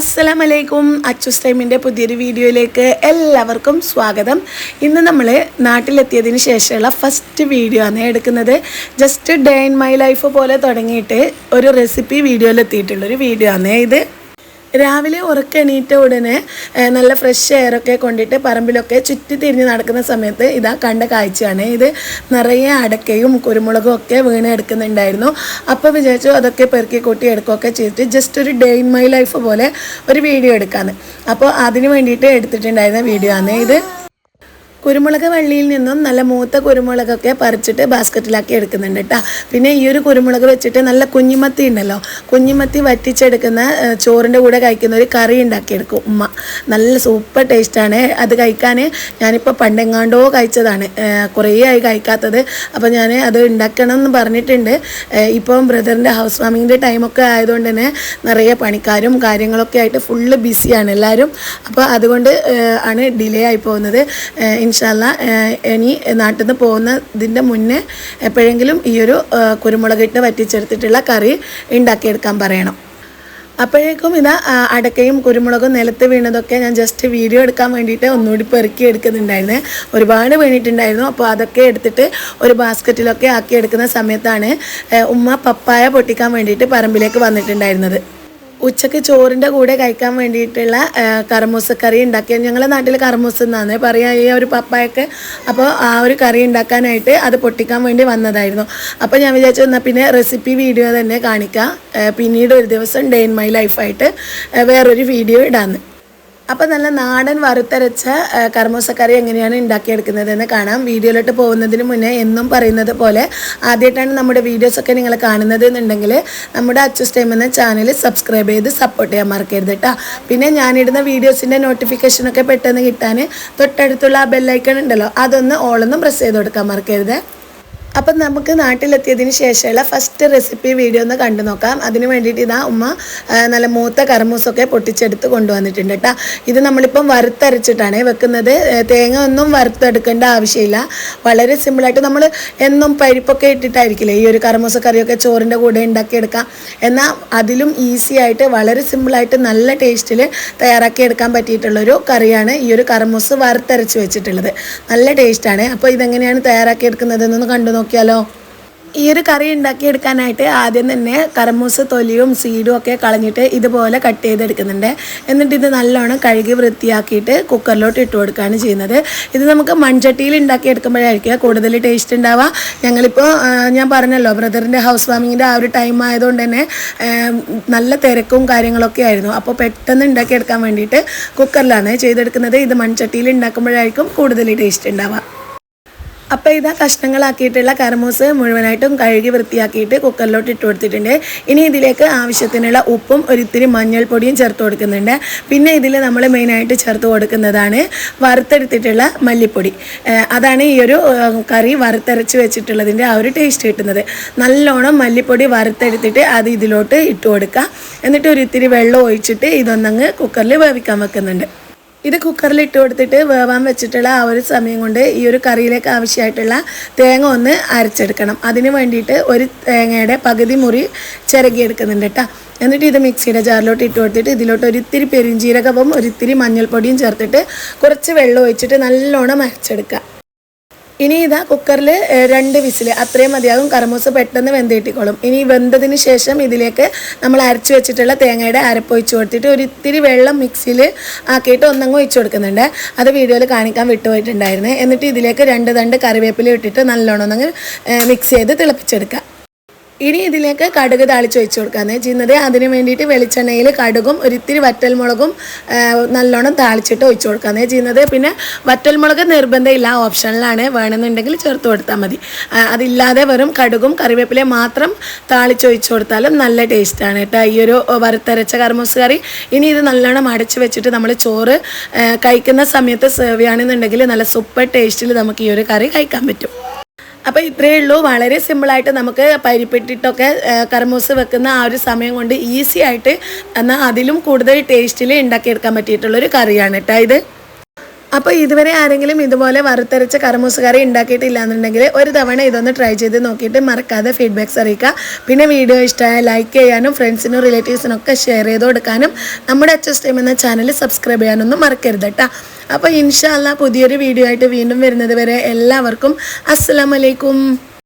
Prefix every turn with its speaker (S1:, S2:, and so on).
S1: അസ്സലാം അലൈക്കും അച്ചുസ് ടൈമിൻ്റെ പുതിയൊരു വീഡിയോയിലേക്ക് എല്ലാവർക്കും സ്വാഗതം ഇന്ന് നമ്മൾ നാട്ടിലെത്തിയതിന് ശേഷമുള്ള ഫസ്റ്റ് വീഡിയോ ആണ് എടുക്കുന്നത് just day in my life പോലെ തുടങ്ങിയിട്ട് ഒരു റെസിപ്പി വീഡിയോയിലെത്തിയിട്ടുള്ളൊരു വീഡിയോ ആണ് ഇത് രാവിലെ ഉറക്കെണീറ്റ ഉടനെ നല്ല ഫ്രഷ് എയറൊക്കെ കൊണ്ടിട്ട് പറമ്പിലൊക്കെ ചുറ്റി തിരിഞ്ഞ് നടക്കുന്ന സമയത്ത് ഇതാ കണ്ട കാഴ്ചയാണ് ഇത് നിറയെ അടക്കയും കുരുമുളകും ഒക്കെ വീണ് എടുക്കുന്നുണ്ടായിരുന്നു അപ്പോൾ വിചാരിച്ചു അതൊക്കെ പെറുക്കി കൂട്ടി എടുക്കുകയൊക്കെ ചെയ്തിട്ട് ജസ്റ്റ് ഒരു ഡേ ഇൻ മൈ ലൈഫ് പോലെ ഒരു വീഡിയോ എടുക്കാമെന്ന് അപ്പോൾ അതിന് വേണ്ടിയിട്ട് എടുത്തിട്ടുണ്ടായിരുന്ന വീഡിയോ ആണ് ഇത് കുരുമുളക് വള്ളിയിൽ നിന്നും നല്ല മൂത്ത കുരുമുളകൊക്കെ പറിച്ചിട്ട് ബാസ്ക്കറ്റിലാക്കി എടുക്കുന്നുണ്ട് കേട്ടോ പിന്നെ ഈ ഒരു കുരുമുളക് വെച്ചിട്ട് നല്ല കുഞ്ഞിമത്തി ഉണ്ടല്ലോ കുഞ്ഞിമത്തി വറ്റിച്ചെടുക്കുന്ന ചോറിൻ്റെ കൂടെ കഴിക്കുന്ന ഒരു കറി ഉണ്ടാക്കിയെടുക്കും ഉമ്മ നല്ല സൂപ്പർ ടേസ്റ്റാണ് അത് കഴിക്കാൻ ഞാനിപ്പോൾ പണ്ടെങ്ങാണ്ടോ കഴിച്ചതാണ് കുറേ ആയി കഴിക്കാത്തത് അപ്പോൾ ഞാൻ അത് ഉണ്ടാക്കണം എന്ന് പറഞ്ഞിട്ടുണ്ട് ഇപ്പം ബ്രദറിൻ്റെ ഹൗസ് വാമിങ്ങിൻ്റെ ടൈമൊക്കെ ആയതുകൊണ്ട് തന്നെ നിറയെ പണിക്കാരും കാര്യങ്ങളൊക്കെ ആയിട്ട് ഫുള്ള് ബിസിയാണ് എല്ലാവരും അപ്പോൾ അതുകൊണ്ട് ആണ് ഡിലേ ആയി പോകുന്നത് ഇൻഷാല്ല ഇനി നാട്ടിൽ നിന്ന് പോകുന്നതിൻ്റെ മുന്നേ എപ്പോഴെങ്കിലും ഈ ഒരു ഇട്ട് വറ്റിച്ചെടുത്തിട്ടുള്ള കറി ഉണ്ടാക്കിയെടുക്കാൻ പറയണം അപ്പോഴേക്കും ഇതാ അടക്കയും കുരുമുളകും നിലത്ത് വീണതൊക്കെ ഞാൻ ജസ്റ്റ് വീഡിയോ എടുക്കാൻ വേണ്ടിയിട്ട് ഒന്നുകൂടി പെറുക്കി എടുക്കുന്നുണ്ടായിരുന്നു ഒരുപാട് വീണിട്ടുണ്ടായിരുന്നു അപ്പോൾ അതൊക്കെ എടുത്തിട്ട് ഒരു ബാസ്ക്കറ്റിലൊക്കെ ആക്കി എടുക്കുന്ന സമയത്താണ് ഉമ്മ പപ്പായ പൊട്ടിക്കാൻ വേണ്ടിയിട്ട് പറമ്പിലേക്ക് വന്നിട്ടുണ്ടായിരുന്നത് ഉച്ചക്ക് ചോറിൻ്റെ കൂടെ കഴിക്കാൻ വേണ്ടിയിട്ടുള്ള കറി ഉണ്ടാക്കിയത് ഞങ്ങളുടെ നാട്ടിൽ കർമൂസ് എന്നാണ് പറയാം ഈ ഒരു പപ്പായൊക്കെ അപ്പോൾ ആ ഒരു കറി ഉണ്ടാക്കാനായിട്ട് അത് പൊട്ടിക്കാൻ വേണ്ടി വന്നതായിരുന്നു അപ്പോൾ ഞാൻ വിചാരിച്ചു എന്നാൽ പിന്നെ റെസിപ്പി വീഡിയോ തന്നെ കാണിക്കാം പിന്നീട് ഒരു ദിവസം ഡേ ഇൻ മൈ ലൈഫായിട്ട് വേറൊരു വീഡിയോ ഇടാമെന്ന് അപ്പോൾ നല്ല നാടൻ വറുത്തരച്ച കർമൂസക്കറി എങ്ങനെയാണ് എന്ന് കാണാം വീഡിയോയിലോട്ട് പോകുന്നതിന് മുന്നേ എന്നും പറയുന്നത് പോലെ ആദ്യമായിട്ടാണ് നമ്മുടെ വീഡിയോസൊക്കെ നിങ്ങൾ കാണുന്നത് എന്നുണ്ടെങ്കിൽ നമ്മുടെ അച്ചസ് എന്ന ചാനൽ സബ്സ്ക്രൈബ് ചെയ്ത് സപ്പോർട്ട് ചെയ്യാൻ മറക്കരുത് കേട്ടോ പിന്നെ ഞാനിടുന്ന വീഡിയോസിൻ്റെ നോട്ടിഫിക്കേഷനൊക്കെ പെട്ടെന്ന് കിട്ടാൻ തൊട്ടടുത്തുള്ള ആ ബെല്ലൈക്കൺ ഉണ്ടല്ലോ അതൊന്ന് ഓളൊന്നും പ്രസ് ചെയ്ത് കൊടുക്കാൻ മറക്കരുത് അപ്പം നമുക്ക് നാട്ടിലെത്തിയതിന് ശേഷമുള്ള ഫസ്റ്റ് ഫസ്റ്റ് റെസിപ്പി വീഡിയോ ഒന്ന് കണ്ടു നോക്കാം അതിന് വേണ്ടിയിട്ട് ഇതാ ഉമ്മ നല്ല മൂത്ത കർമൂസൊക്കെ പൊട്ടിച്ചെടുത്ത് കൊണ്ടുവന്നിട്ടുണ്ട് കേട്ടോ ഇത് നമ്മളിപ്പം വറുത്തരച്ചിട്ടാണ് വെക്കുന്നത് തേങ്ങ ഒന്നും വറുത്തെടുക്കേണ്ട ആവശ്യമില്ല വളരെ സിമ്പിളായിട്ട് നമ്മൾ എന്നും പരിപ്പൊക്കെ ഇട്ടിട്ടായിരിക്കില്ലേ ഈ ഒരു കർമൂസ കറിയൊക്കെ ചോറിൻ്റെ കൂടെ ഉണ്ടാക്കിയെടുക്കാം എന്നാൽ അതിലും ഈസി ആയിട്ട് വളരെ സിമ്പിളായിട്ട് നല്ല ടേസ്റ്റിൽ തയ്യാറാക്കിയെടുക്കാൻ പറ്റിയിട്ടുള്ളൊരു കറിയാണ് ഈ ഒരു കർമൂസ് വറുത്തരച്ച് വെച്ചിട്ടുള്ളത് നല്ല ടേസ്റ്റാണ് അപ്പോൾ ഇതെങ്ങനെയാണ് എന്നൊന്ന് കണ്ടു നോക്കിയാലോ ഈ ഒരു കറി ഉണ്ടാക്കിയെടുക്കാനായിട്ട് ആദ്യം തന്നെ കറമൂസ് തൊലിയും സീഡും ഒക്കെ കളഞ്ഞിട്ട് ഇതുപോലെ കട്ട് ചെയ്തെടുക്കുന്നുണ്ട് എന്നിട്ട് ഇത് നല്ലോണം കഴുകി വൃത്തിയാക്കിയിട്ട് കുക്കറിലോട്ട് ഇട്ട് കൊടുക്കുകയാണ് ചെയ്യുന്നത് ഇത് നമുക്ക് മൺചട്ടിയിൽ ഉണ്ടാക്കിയെടുക്കുമ്പോഴായിരിക്കും കൂടുതൽ ടേസ്റ്റ് ഉണ്ടാവുക ഞങ്ങളിപ്പോൾ ഞാൻ പറഞ്ഞല്ലോ ബ്രദറിൻ്റെ ഹൗസ് വാമിങ്ങിൻ്റെ ആ ഒരു ടൈം ആയതുകൊണ്ട് തന്നെ നല്ല തിരക്കും കാര്യങ്ങളൊക്കെ ആയിരുന്നു അപ്പോൾ പെട്ടെന്ന് ഉണ്ടാക്കിയെടുക്കാൻ വേണ്ടിയിട്ട് കുക്കറിലാണ് ചെയ്തെടുക്കുന്നത് ഇത് മൺചട്ടിയിൽ ഉണ്ടാക്കുമ്പോഴായിരിക്കും കൂടുതൽ ടേസ്റ്റ് ഉണ്ടാവുക അപ്പോൾ ഇതാ കഷ്ണങ്ങളാക്കിയിട്ടുള്ള കർമൂസ് മുഴുവനായിട്ടും കഴുകി വൃത്തിയാക്കിയിട്ട് കുക്കറിലോട്ട് ഇട്ട് കൊടുത്തിട്ടുണ്ട് ഇനി ഇതിലേക്ക് ആവശ്യത്തിനുള്ള ഉപ്പും ഒരിത്തിരി മഞ്ഞൾപ്പൊടിയും ചേർത്ത് കൊടുക്കുന്നുണ്ട് പിന്നെ ഇതിൽ നമ്മൾ മെയിനായിട്ട് ചേർത്ത് കൊടുക്കുന്നതാണ് വറുത്തെടുത്തിട്ടുള്ള മല്ലിപ്പൊടി അതാണ് ഈ ഒരു കറി വറുത്തരച്ച് വെച്ചിട്ടുള്ളതിൻ്റെ ആ ഒരു ടേസ്റ്റ് കിട്ടുന്നത് നല്ലോണം മല്ലിപ്പൊടി വറുത്തെടുത്തിട്ട് അത് ഇതിലോട്ട് ഇട്ട് കൊടുക്കുക എന്നിട്ട് ഒരിത്തിരി വെള്ളം ഒഴിച്ചിട്ട് ഇതൊന്നങ്ങ് കുക്കറിൽ വേവിക്കാൻ വെക്കുന്നുണ്ട് ഇത് കുക്കറിൽ ഇട്ട് കൊടുത്തിട്ട് വേവാൻ വെച്ചിട്ടുള്ള ആ ഒരു സമയം കൊണ്ട് ഈ ഒരു കറിയിലേക്ക് ആവശ്യമായിട്ടുള്ള തേങ്ങ ഒന്ന് അരച്ചെടുക്കണം അതിന് വേണ്ടിയിട്ട് ഒരു തേങ്ങയുടെ പകുതി മുറി ചിരകിയെടുക്കുന്നുണ്ട് കേട്ടോ എന്നിട്ട് ഇത് മിക്സിയുടെ ജാറിലോട്ട് ഇട്ട് കൊടുത്തിട്ട് ഇതിലോട്ട് ഒരിത്തിരി പെരിഞ്ചീരകവും ഒരിത്തിരി മഞ്ഞൾപ്പൊടിയും ചേർത്തിട്ട് കുറച്ച് വെള്ളം ഒഴിച്ചിട്ട് നല്ലോണം അരച്ചെടുക്കുക ഇനി ഇതാ കുക്കറിൽ രണ്ട് വിസിൽ അത്രയും മതിയാകും കർമൂസ് പെട്ടെന്ന് വെന്തിട്ടിക്കോളും ഇനി വെന്തതിന് ശേഷം ഇതിലേക്ക് നമ്മൾ അരച്ച് വെച്ചിട്ടുള്ള തേങ്ങയുടെ അരപ്പ് ഒഴിച്ചു കൊടുത്തിട്ട് ഒരു ഇത്തിരി വെള്ളം മിക്സിയിൽ ആക്കിയിട്ട് ഒന്നങ്ങ് ഒഴിച്ചു കൊടുക്കുന്നുണ്ട് അത് വീഡിയോയിൽ കാണിക്കാൻ വിട്ടുപോയിട്ടുണ്ടായിരുന്നു എന്നിട്ട് ഇതിലേക്ക് രണ്ട് തണ്ട് കറിവേപ്പില ഇട്ടിട്ട് നല്ലോണം ഒന്നങ്ങ് മിക്സ് ചെയ്ത് തിളപ്പിച്ചെടുക്കുക ഇനി ഇതിലേക്ക് കടുക് താളിച്ച് വെച്ച് കൊടുക്കാമെന്ന് ചെയ്യുന്നത് അതിന് വേണ്ടിയിട്ട് വെളിച്ചെണ്ണയിൽ കടുകും ഒരിത്തിരി വറ്റൽമുളകും നല്ലോണം താളിച്ചിട്ട് ഒഴിച്ച് കൊടുക്കാമെന്ന് ചെയ്യുന്നത് പിന്നെ വറ്റൽമുളക് നിർബന്ധമില്ല ഓപ്ഷനിലാണ് വേണമെന്നുണ്ടെങ്കിൽ ചേർത്ത് കൊടുത്താൽ മതി അതില്ലാതെ വെറും കടുകും കറിവേപ്പിലയും മാത്രം താളിച്ചൊഴിച്ച് കൊടുത്താലും നല്ല ടേസ്റ്റാണ് കേട്ടോ ഈ ഒരു വറുത്തരച്ച കർമൂസ് കറി ഇനി ഇത് നല്ലോണം അടച്ച് വെച്ചിട്ട് നമ്മൾ ചോറ് കഴിക്കുന്ന സമയത്ത് സെർവ് ചെയ്യുകയാണെന്നുണ്ടെങ്കിൽ നല്ല സൂപ്പർ ടേസ്റ്റിൽ നമുക്ക് ഈ ഒരു കറി കഴിക്കാൻ പറ്റും അപ്പോൾ ഇത്രയേ ഉള്ളൂ വളരെ സിമ്പിളായിട്ട് നമുക്ക് പരിപ്പിട്ടിട്ടൊക്കെ കർമൂസ് വെക്കുന്ന ആ ഒരു സമയം കൊണ്ട് ഈസി ആയിട്ട് എന്നാൽ അതിലും കൂടുതൽ ടേസ്റ്റിൽ ഉണ്ടാക്കിയെടുക്കാൻ പറ്റിയിട്ടുള്ളൊരു കറിയാണ് കേട്ടോ ഇത് അപ്പോൾ ഇതുവരെ ആരെങ്കിലും ഇതുപോലെ വറുത്തരച്ച കറമൂസ് കറി ഉണ്ടാക്കിയിട്ടില്ല എന്നുണ്ടെങ്കിൽ ഒരു തവണ ഇതൊന്ന് ട്രൈ ചെയ്ത് നോക്കിയിട്ട് മറക്കാതെ ഫീഡ്ബാക്ക്സ് അറിയിക്കുക പിന്നെ വീഡിയോ ഇഷ്ടമായ ലൈക്ക് ചെയ്യാനും ഫ്രണ്ട്സിനും റിലേറ്റീവ്സിനും ഒക്കെ ഷെയർ ചെയ്ത് കൊടുക്കാനും നമ്മുടെ അച്ഛൻ സ്റ്റേം എന്ന ചാനൽ സബ്സ്ക്രൈബ് ചെയ്യാനൊന്നും മറക്കരുത് കേട്ടോ അപ്പോൾ ഇൻഷാല്ല പുതിയൊരു വീഡിയോ ആയിട്ട് വീണ്ടും വരുന്നത് വരെ എല്ലാവർക്കും അസ്സാം വലൈക്കും